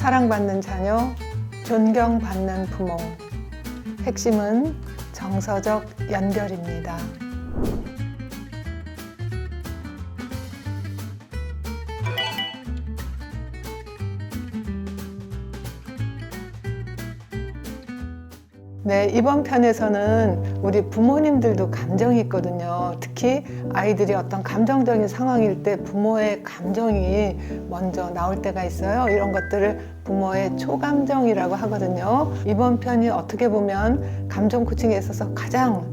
사랑받는 자녀, 존경받는 부모. 핵심은 정서적 연결입니다. 네, 이번 편에서는 우리 부모님들도 감정이 있거든요. 특히 아이들이 어떤 감정적인 상황일 때 부모의 감정이 먼저 나올 때가 있어요. 이런 것들을 부모의 초감정이라고 하거든요. 이번 편이 어떻게 보면 감정 코칭에 있어서 가장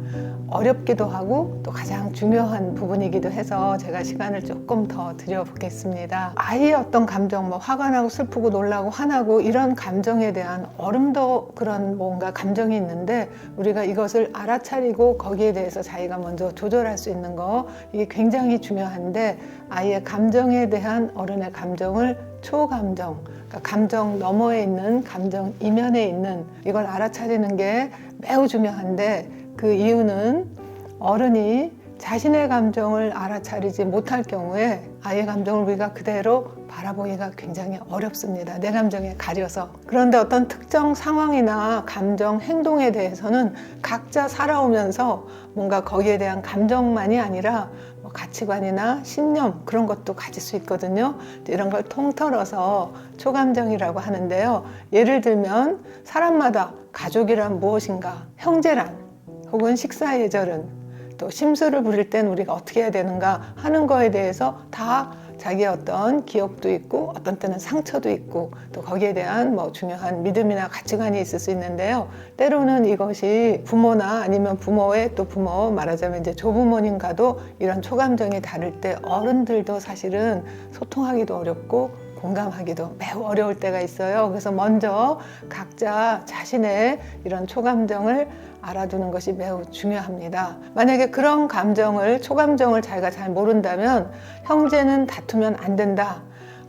어렵기도 하고 또 가장 중요한 부분이기도 해서 제가 시간을 조금 더 드려보겠습니다. 아이의 어떤 감정, 뭐 화가 나고 슬프고 놀라고 화나고 이런 감정에 대한 어름도 그런 뭔가 감정이 있는데 우리가 이것을 알아차리고 거기에 대해서 자기가 먼저 조절할 수 있는 거 이게 굉장히 중요한데 아이의 감정에 대한 어른의 감정을 초감정, 그러니까 감정 너머에 있는 감정 이면에 있는 이걸 알아차리는 게 매우 중요한데 그 이유는 어른이 자신의 감정을 알아차리지 못할 경우에 아이의 감정을 우리가 그대로 바라보기가 굉장히 어렵습니다. 내 감정에 가려서. 그런데 어떤 특정 상황이나 감정, 행동에 대해서는 각자 살아오면서 뭔가 거기에 대한 감정만이 아니라 뭐 가치관이나 신념 그런 것도 가질 수 있거든요. 이런 걸 통틀어서 초감정이라고 하는데요. 예를 들면 사람마다 가족이란 무엇인가, 형제란 혹은 식사 예절은 또 심술을 부릴 땐 우리가 어떻게 해야 되는가 하는 거에 대해서 다 자기의 어떤 기억도 있고 어떤 때는 상처도 있고 또 거기에 대한 뭐 중요한 믿음이나 가치관이 있을 수 있는데요. 때로는 이것이 부모나 아니면 부모의 또 부모 말하자면 이제 조부모님과도 이런 초감정이 다를 때 어른들도 사실은 소통하기도 어렵고 공감하기도 매우 어려울 때가 있어요. 그래서 먼저 각자 자신의 이런 초감정을 알아두는 것이 매우 중요합니다. 만약에 그런 감정을, 초감정을 자기가 잘 모른다면 형제는 다투면 안 된다.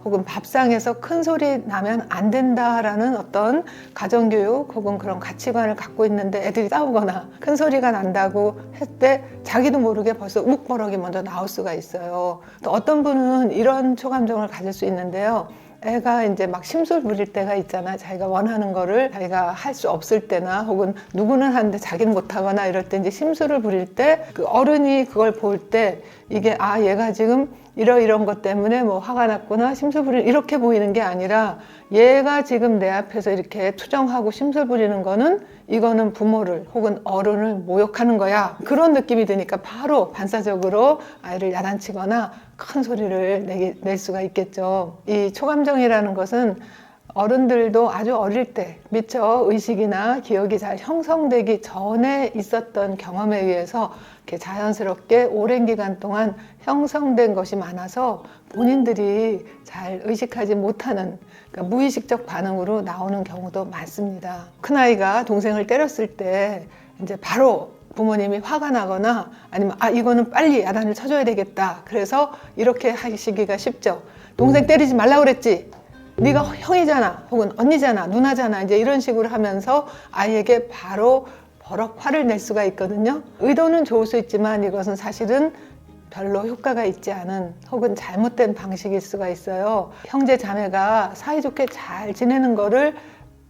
혹은 밥상에서 큰 소리 나면 안 된다라는 어떤 가정교육 혹은 그런 가치관을 갖고 있는데 애들이 싸우거나 큰 소리가 난다고 했을 때 자기도 모르게 벌써 욱버럭이 먼저 나올 수가 있어요. 또 어떤 분은 이런 초감정을 가질 수 있는데요. 애가 이제 막 심술 부릴 때가 있잖아. 자기가 원하는 거를 자기가 할 수 없을 때나 혹은 누구는 하는데 자기는 못하거나 이럴 때 이제 심술을 부릴 때 그 어른이 그걸 볼 때 이게 아 얘가 지금 이러이런 것 때문에 뭐 화가 났구나 심술 부리 이렇게 보이는 게 아니라 얘가 지금 내 앞에서 이렇게 투정하고 심술 부리는 거는 이거는 부모를 혹은 어른을 모욕하는 거야. 그런 느낌이 드니까 바로 반사적으로 아이를 야단치거나 큰 소리를 내게, 낼 수가 있겠죠. 이 초감정이라는 것은 어른들도 아주 어릴 때 미처 의식이나 기억이 잘 형성되기 전에 있었던 경험에 의해서 이렇게 자연스럽게 오랜 기간 동안 형성된 것이 많아서 본인들이 잘 의식하지 못하는 그러니까 무의식적 반응으로 나오는 경우도 많습니다. 큰아이가 동생을 때렸을 때 이제 바로 부모님이 화가 나거나 아니면 아 이거는 빨리 야단을 쳐줘야 되겠다. 그래서 이렇게 하시기가 쉽죠. 동생 때리지 말라 그랬지. 네가 형이잖아 혹은 언니잖아 누나잖아 이제 이런 식으로 하면서 아이에게 바로 버럭 화를 낼 수가 있거든요. 의도는 좋을 수 있지만 이것은 사실은 별로 효과가 있지 않은 혹은 잘못된 방식일 수가 있어요. 형제 자매가 사이좋게 잘 지내는 거를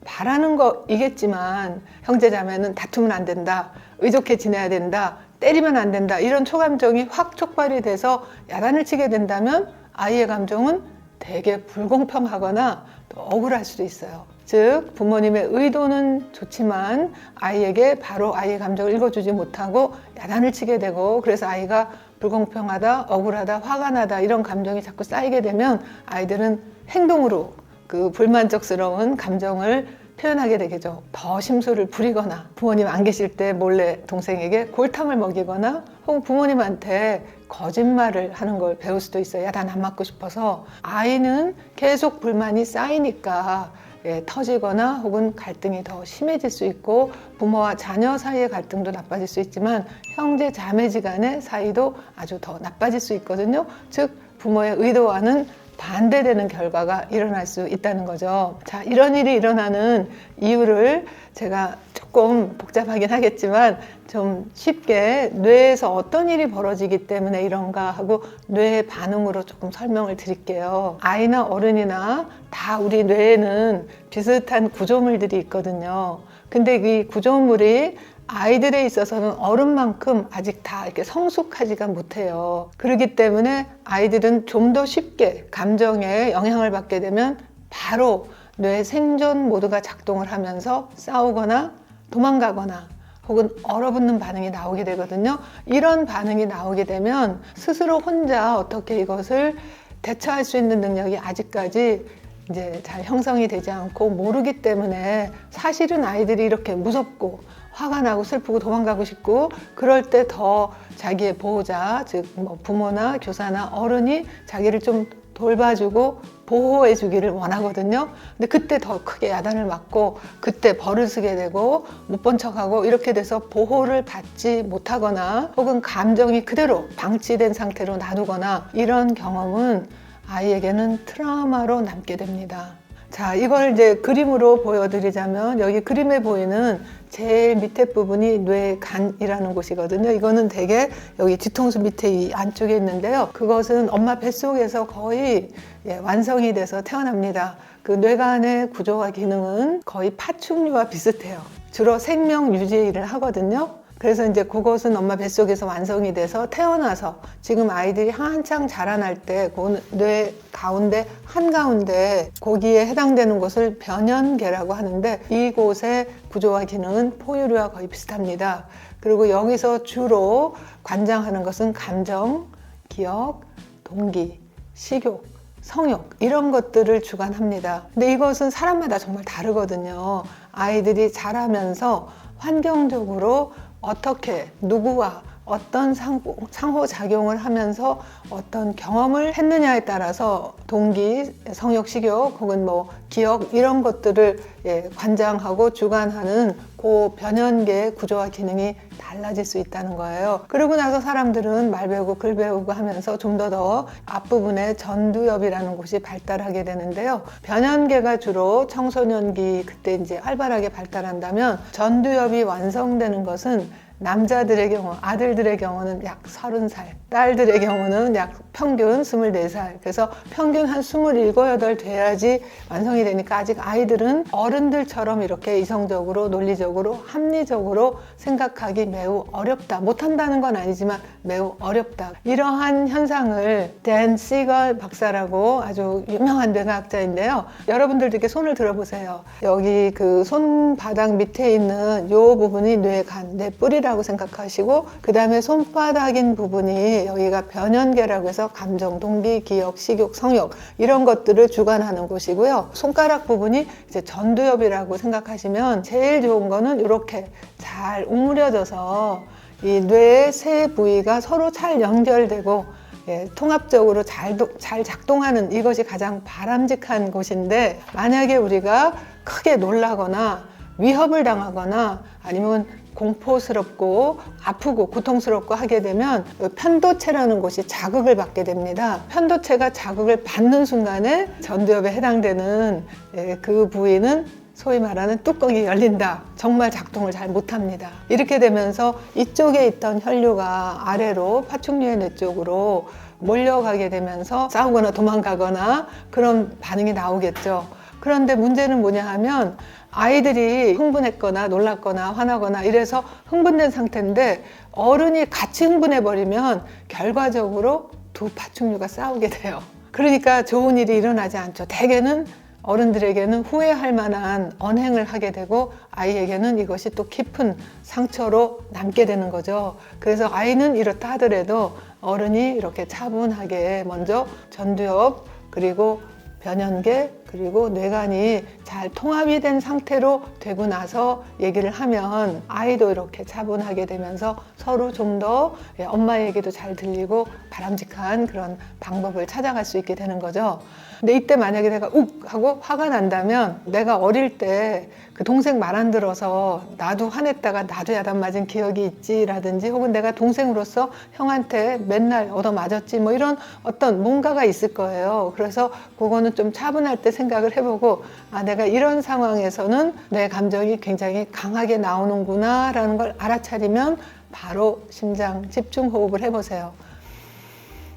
바라는 거이겠지만 형제 자매는 다투면 안 된다 의좋게 지내야 된다 때리면 안 된다 이런 초감정이 확 촉발이 돼서 야단을 치게 된다면 아이의 감정은 되게 불공평하거나 또 억울할 수도 있어요. 즉 부모님의 의도는 좋지만 아이에게 바로 아이의 감정을 읽어주지 못하고 야단을 치게 되고 그래서 아이가 불공평하다, 억울하다, 화가 나다 이런 감정이 자꾸 쌓이게 되면 아이들은 행동으로 그 불만족스러운 감정을 표현하게 되겠죠. 더 심술을 부리거나 부모님 안 계실 때 몰래 동생에게 골탕을 먹이거나 혹은 부모님한테 거짓말을 하는 걸 배울 수도 있어요. 야단 안 맞고 싶어서 아이는 계속 불만이 쌓이니까 예, 터지거나 혹은 갈등이 더 심해질 수 있고 부모와 자녀 사이의 갈등도 나빠질 수 있지만 형제 자매지 간의 사이도 아주 더 나빠질 수 있거든요. 즉 부모의 의도와는 반대되는 결과가 일어날 수 있다는 거죠. 자, 이런 일이 일어나는 이유를 제가 조금 복잡하긴 하겠지만 좀 쉽게 뇌에서 어떤 일이 벌어지기 때문에 이런가 하고 뇌의 반응으로 조금 설명을 드릴게요. 아이나 어른이나 다 우리 뇌에는 비슷한 구조물들이 있거든요. 근데 이 구조물이 아이들에 있어서는 어른만큼 아직 다 이렇게 성숙하지가 못해요. 그렇기 때문에 아이들은 좀 더 쉽게 감정에 영향을 받게 되면 바로 뇌 생존 모드가 작동을 하면서 싸우거나 도망가거나 혹은 얼어붙는 반응이 나오게 되거든요. 이런 반응이 나오게 되면 스스로 혼자 어떻게 이것을 대처할 수 있는 능력이 아직까지 이제 잘 형성이 되지 않고 모르기 때문에 사실은 아이들이 이렇게 무섭고 화가 나고 슬프고 도망가고 싶고 그럴 때 더 자기의 보호자 즉 뭐 부모나 교사나 어른이 자기를 좀 돌봐주고 보호해 주기를 원하거든요. 근데 그때 더 크게 야단을 맞고 그때 벌을 쓰게 되고 못 본 척하고 이렇게 돼서 보호를 받지 못하거나 혹은 감정이 그대로 방치된 상태로 놔두거나 이런 경험은 아이에게는 트라우마로 남게 됩니다. 자, 이걸 이제 그림으로 보여드리자면 여기 그림에 보이는 제일 밑에 부분이 뇌간이라는 곳이거든요. 이거는 되게 여기 뒤통수 밑에 이 안쪽에 있는데요. 그것은 엄마 뱃속에서 거의 예, 완성이 돼서 태어납니다. 그 뇌간의 구조와 기능은 거의 파충류와 비슷해요. 주로 생명 유지 일을 하거든요. 그래서 이제 그것은 엄마 뱃속에서 완성이 돼서 태어나서 지금 아이들이 한창 자라날 때 그 뇌 가운데 한가운데 거기에 해당되는 곳을 변연계라고 하는데 이곳의 구조와 기능은 포유류와 거의 비슷합니다. 그리고 여기서 주로 관장하는 것은 감정, 기억, 동기, 식욕, 성욕 이런 것들을 주관합니다. 근데 이것은 사람마다 정말 다르거든요. 아이들이 자라면서 환경적으로 어떻게 누구와 어떤 상호, 상호작용을 하면서 어떤 경험을 했느냐에 따라서 동기, 성욕, 식욕 혹은 뭐 기억 이런 것들을 예, 관장하고 주관하는 그 변연계의 구조와 기능이 달라질 수 있다는 거예요. 그러고 나서 사람들은 말 배우고 글 배우고 하면서 좀더더 앞부분에 전두엽이라는 곳이 발달하게 되는데요. 변연계가 주로 청소년기 그때 이제 활발하게 발달한다면 전두엽이 완성되는 것은 남자들의 경우, 아들들의 경우는 약 30살, 딸들의 경우는 약 평균 24살. 그래서 평균 한 27, 8 돼야지 완성이 되니까 아직 아이들은 어른들처럼 이렇게 이성적으로, 논리적으로, 합리적으로 생각하기 매우 어렵다. 못한다는 건 아니지만 매우 어렵다. 이러한 현상을 댄 시걸 박사라고 아주 유명한 뇌과학자인데요. 여러분들도 이렇게 손을 들어보세요. 여기 그 손바닥 밑에 있는 요 부분이 뇌 간, 뇌 뿌리라 고 생각하시고 그 다음에 손바닥인 부분이 여기가 변연계라고 해서 감정, 동기, 기억, 식욕, 성욕 이런 것들을 주관하는 곳이고요. 손가락 부분이 이제 전두엽이라고 생각하시면 제일 좋은 거는 이렇게 잘 우물려져서 이 뇌의 세 부위가 서로 잘 연결되고 예, 통합적으로 잘, 도- 잘 작동하는 이것이 가장 바람직한 곳인데 만약에 우리가 크게 놀라거나 위협을 당하거나 아니면 공포스럽고 아프고 고통스럽고 하게 되면 이 편도체라는 곳이 자극을 받게 됩니다. 편도체가 자극을 받는 순간에 전두엽에 해당되는 예, 그 부위는 소위 말하는 뚜껑이 열린다. 정말 작동을 잘 못합니다. 이렇게 되면서 이쪽에 있던 혈류가 아래로 파충류의 뇌 쪽으로 몰려가게 되면서 싸우거나 도망가거나 그런 반응이 나오겠죠. 그런데 문제는 뭐냐 하면 아이들이 흥분했거나 놀랐거나 화나거나 이래서 흥분된 상태인데 어른이 같이 흥분해 버리면 결과적으로 두 파충류가 싸우게 돼요. 그러니까 좋은 일이 일어나지 않죠. 대개는 어른들에게는 후회할 만한 언행을 하게 되고 아이에게는 이것이 또 깊은 상처로 남게 되는 거죠. 그래서 아이는 이렇다 하더라도 어른이 이렇게 차분하게 먼저 전두엽 그리고 변연계 그리고 뇌간이 잘 통합이 된 상태로 되고 나서 얘기를 하면 아이도 이렇게 차분하게 되면서 서로 좀 더 엄마 얘기도 잘 들리고 바람직한 그런 방법을 찾아갈 수 있게 되는 거죠. 근데 이때 만약에 내가 욱 하고 화가 난다면 내가 어릴 때 그 동생 말 안 들어서 나도 화냈다가 나도 야단 맞은 기억이 있지라든지 혹은 내가 동생으로서 형한테 맨날 얻어 맞았지 뭐 이런 어떤 뭔가가 있을 거예요. 그래서 그거는 좀 차분할 때 생각을 해보고 아 내가 이런 상황에서는 내 감정이 굉장히 강하게 나오는구나 라는 걸 알아차리면 바로 심장 집중 호흡을 해보세요.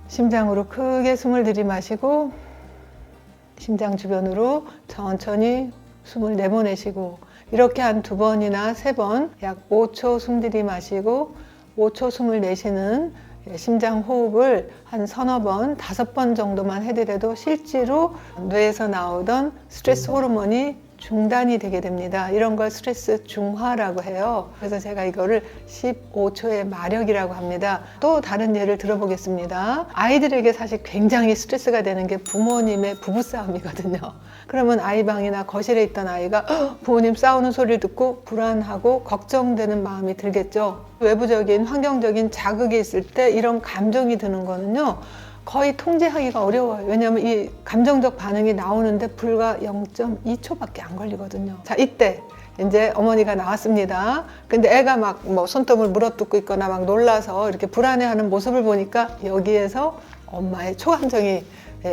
심장으로 크게 숨을 들이마시고 심장 주변으로 천천히 숨을 내보내시고 이렇게 한 두 번이나 세 번 약 5초 숨 들이마시고 5초 숨을 내쉬는 심장 호흡을 한 서너 번, 다섯 번 정도만 해드려도 실제로 뇌에서 나오던 스트레스 호르몬이 중단이 되게 됩니다. 이런 걸 스트레스 중화라고 해요. 그래서 제가 이거를 15초의 마력이라고 합니다. 또 다른 예를 들어보겠습니다. 아이들에게 사실 굉장히 스트레스가 되는 게 부모님의 부부싸움이거든요. 그러면 아이 방이나 거실에 있던 아이가 "헉, 부모님 싸우는 소리를 듣고 불안하고 걱정되는 마음이 들겠죠. 외부적인 환경적인 자극이 있을 때 이런 감정이 드는 거는요. 거의 통제하기가 어려워요. 왜냐하면 이 감정적 반응이 나오는데 불과 0.2초밖에 안 걸리거든요. 자, 이때 이제 어머니가 나왔습니다. 근데 애가 막 뭐 손톱을 물어뜯고 있거나 막 놀라서 이렇게 불안해하는 모습을 보니까 여기에서 엄마의 초감정이 예,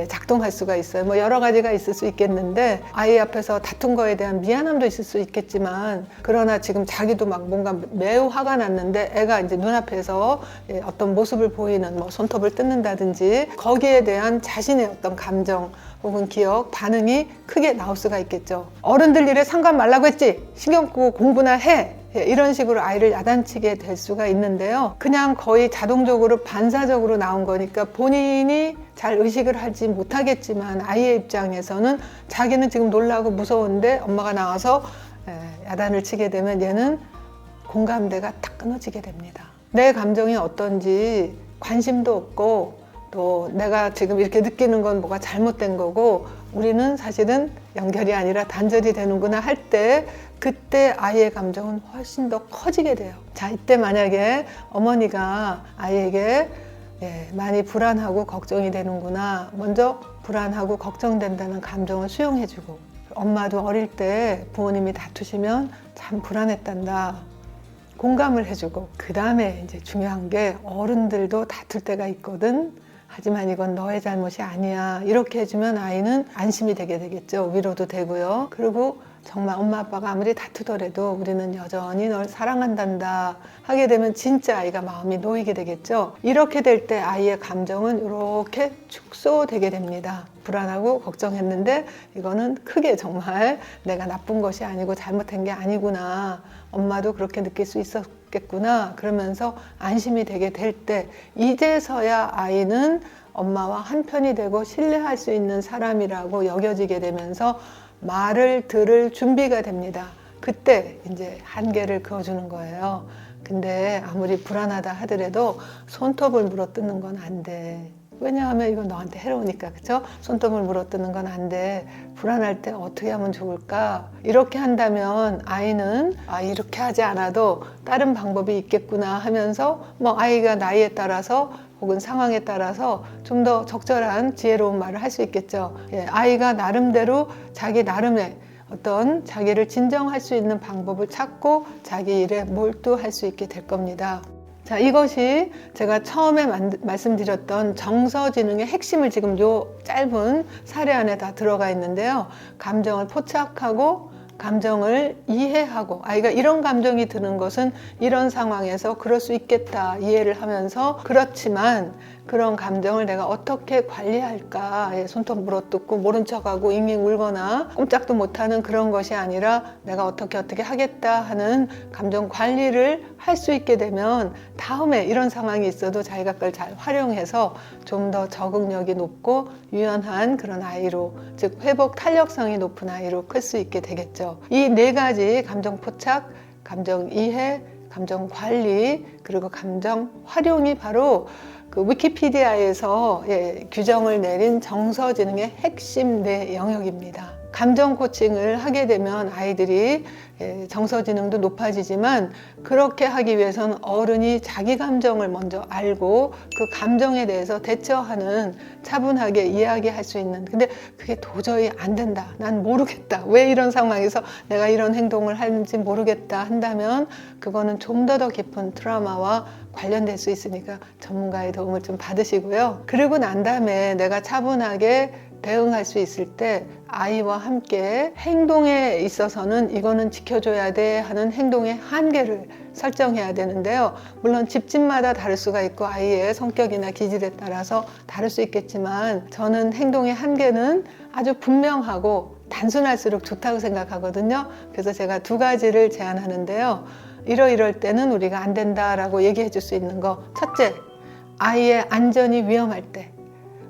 작동할 수가 있어요. 뭐 여러 가지가 있을 수 있겠는데 아이 앞에서 다툰 거에 대한 미안함도 있을 수 있겠지만 그러나 지금 자기도 막 뭔가 매우 화가 났는데 애가 이제 눈앞에서 예, 어떤 모습을 보이는 뭐 손톱을 뜯는다든지 거기에 대한 자신의 어떤 감정 혹은 기억 반응이 크게 나올 수가 있겠죠. 어른들 일에 상관 말라고 했지 신경 끄고 공부나 해. 예, 이런 식으로 아이를 야단치게 될 수가 있는데요. 그냥 거의 자동적으로 반사적으로 나온 거니까 본인이 잘 의식을 하지 못하겠지만 아이의 입장에서는 자기는 지금 놀라고 무서운데 엄마가 나와서 예, 야단을 치게 되면 얘는 공감대가 딱 끊어지게 됩니다. 내 감정이 어떤지 관심도 없고 또 내가 지금 이렇게 느끼는 건 뭐가 잘못된 거고 우리는 사실은 연결이 아니라 단절이 되는구나 할 때 그때 아이의 감정은 훨씬 더 커지게 돼요. 자, 이때 만약에 어머니가 아이에게 예, 많이 불안하고 걱정이 되는구나. 먼저 불안하고 걱정된다는 감정을 수용해주고 엄마도 어릴 때 부모님이 다투시면 참 불안했단다. 공감을 해주고 그 다음에 이제 중요한 게 어른들도 다툴 때가 있거든. 하지만 이건 너의 잘못이 아니야. 이렇게 해주면 아이는 안심이 되게 되겠죠. 위로도 되고요. 그리고 정말 엄마 아빠가 아무리 다투더라도 우리는 여전히 널 사랑한단다 하게 되면 진짜 아이가 마음이 놓이게 되겠죠. 이렇게 될 때 아이의 감정은 이렇게 축소되게 됩니다. 불안하고 걱정했는데 이거는 크게 정말 내가 나쁜 것이 아니고 잘못한 게 아니구나. 엄마도 그렇게 느낄 수 있었겠구나. 그러면서 안심이 되게 될 때 이제서야 아이는 엄마와 한편이 되고 신뢰할 수 있는 사람이라고 여겨지게 되면서 말을 들을 준비가 됩니다. 그때 이제 한계를 그어주는 거예요. 근데 아무리 불안하다 하더라도 손톱을 물어 뜯는 건 안 돼. 왜냐하면 이건 너한테 해로우니까 그쵸? 손톱을 물어뜯는 건 안 돼. 불안할 때 어떻게 하면 좋을까? 이렇게 한다면 아이는 아 이렇게 하지 않아도 다른 방법이 있겠구나 하면서 뭐 아이가 나이에 따라서 혹은 상황에 따라서 좀 더 적절한 지혜로운 말을 할 수 있겠죠. 예, 아이가 나름대로 자기 나름의 어떤 자기를 진정할 수 있는 방법을 찾고 자기 일에 몰두할 수 있게 될 겁니다. 자, 이것이 제가 처음에 만- 말씀드렸던 정서지능의 핵심을 지금 요 짧은 사례 안에 다 들어가 있는데요. 감정을 포착하고 감정을 이해하고 아이가 이런 감정이 드는 것은 이런 상황에서 그럴 수 있겠다 이해를 하면서 그렇지만 그런 감정을 내가 어떻게 관리할까 예, 손톱 물어뜯고 모른 척하고 잉잉 울거나 꼼짝도 못하는 그런 것이 아니라 내가 어떻게 어떻게 하겠다 하는 감정 관리를 할 수 있게 되면 다음에 이런 상황이 있어도 자기가 그걸 잘 활용해서 좀 더 적응력이 높고 유연한 그런 아이로 즉 회복 탄력성이 높은 아이로 클 수 있게 되겠죠. 이 네 가지 감정 포착, 감정 이해, 감정 관리 그리고 감정 활용이 바로 그 위키피디아에서 예, 규정을 내린 정서지능의 핵심 네 영역입니다. 감정 코칭을 하게 되면 아이들이 예, 정서지능도 높아지지만 그렇게 하기 위해서는 어른이 자기 감정을 먼저 알고 그 감정에 대해서 대처하는 차분하게 이야기할 수 있는. 근데 그게 도저히 안 된다. 난 모르겠다. 왜 이런 상황에서 내가 이런 행동을 하는지 모르겠다 한다면 그거는 좀 더 더 깊은 트라우마와 관련될 수 있으니까 전문가의 도움을 좀 받으시고요. 그리고 난 다음에 내가 차분하게 대응할 수 있을 때 아이와 함께 행동에 있어서는 이거는 지켜줘야 돼 하는 행동의 한계를 설정해야 되는데요. 물론 집집마다 다를 수가 있고 아이의 성격이나 기질에 따라서 다를 수 있겠지만 저는 행동의 한계는 아주 분명하고 단순할수록 좋다고 생각하거든요. 그래서 제가 두 가지를 제안하는데요. 이러이럴 때는 우리가 안 된다라고 얘기해 줄 수 있는 거. 첫째, 아이의 안전이 위험할 때.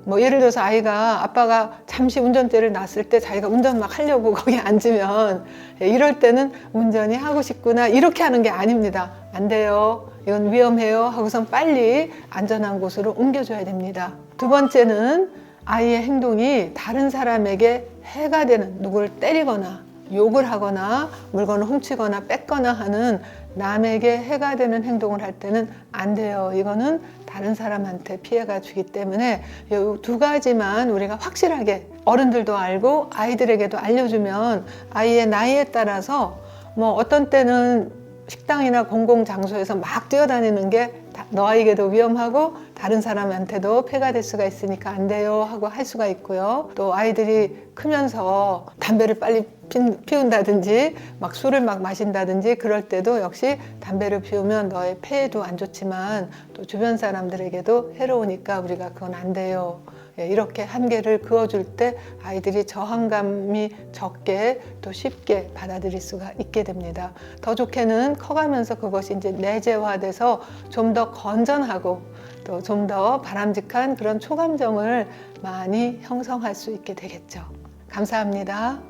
뭐 예를 들어서 아이가 아빠가 잠시 운전대를 놨을 때 자기가 운전 막 하려고 거기 앉으면 예, 이럴 때는 운전이 하고 싶구나 이렇게 하는 게 아닙니다. 안 돼요. 이건 위험해요. 하고선 빨리 안전한 곳으로 옮겨줘야 됩니다. 두 번째는 아이의 행동이 다른 사람에게 해가 되는 누구를 때리거나 욕을 하거나 물건을 훔치거나 뺏거나 하는 남에게 해가 되는 행동을 할 때는 안 돼요. 이거는 다른 사람한테 피해가 주기 때문에 이 두 가지만 우리가 확실하게 어른들도 알고 아이들에게도 알려주면 아이의 나이에 따라서 뭐 어떤 때는 식당이나 공공 장소에서 막 뛰어다니는 게 다- 너에게도 위험하고 다른 사람한테도 폐가 될 수가 있으니까 안 돼요 하고 할 수가 있고요. 또 아이들이 크면서 담배를 빨리 핀- 피운다든지 막 술을 막 마신다든지 그럴 때도 역시 담배를 피우면 너의 폐에도 안 좋지만 또 주변 사람들에게도 해로우니까 우리가 그건 안 돼요. 예, 이렇게 한계를 그어줄 때 아이들이 저항감이 적게 또 쉽게 받아들일 수가 있게 됩니다. 더 좋게는 커가면서 그것이 이제 내재화돼서 좀 더 건전하고 또 좀 더 바람직한 그런 초감정을 많이 형성할 수 있게 되겠죠. 감사합니다.